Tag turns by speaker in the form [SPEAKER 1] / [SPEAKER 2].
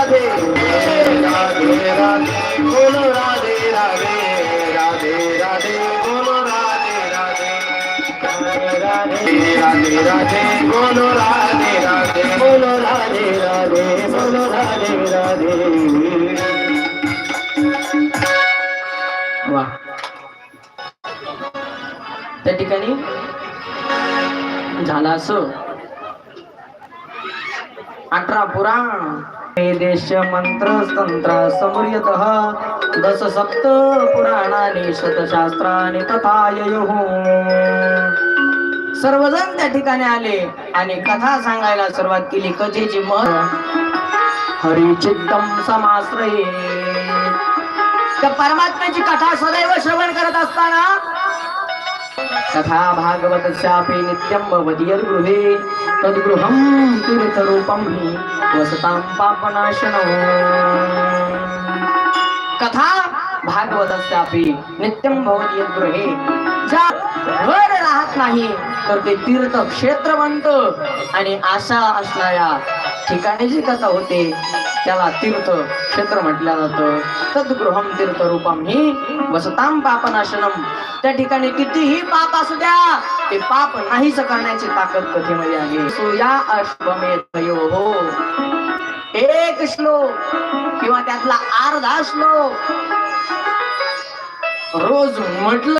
[SPEAKER 1] রাধে রাধে রাধে বলো রাধে রাধে রাধে রাধে, বলো রাধে রাধে রাধে রাধে বলো রাধে রাধে, বলো রাধে রাধে, বলো রাধে রাধে।
[SPEAKER 2] वा त्या ठिकाणी झाला असो अठरा पुराण. देश मंत्र तंत्र समर्यत. दश सप्त पुराणाने शतशास्त्राने तथा ययुः. सर्वजण त्या ठिकाणी आले आणि कथा सांगायला सुरुवात केली. कथेची मह हरिचित्तम समाश्रये. त्या परमात्म्याची कथा सदैव श्रवण तथा भागवतस्यापि नित्यं भवति यद्गृहे तद्गृहं तीर्थरूपं हि वसतां पापनाशनौ। कथा भागवतस्यापि नित्यं भवति यद्गृहे ज्या घर राहत नाही तर ते तीर्थक्षेत्र बनतं आणि आशा असणाऱ्या ठिकाणी जी कथा होते त्याला तीर्थ क्षेत्र म्हटलं जातं. तद्गृहम तीर्थ रूपम ही वसताम पापनाशनम त्या ठिकाणी कितीही पाप असू द्या ते पाप नाहीच करण्याची ताकद कथेमध्ये आहे. सूर्या अश्वमेधयो. हो एक श्लोक किंवा त्यातला अर्धा श्लोक. रोज म्हटलं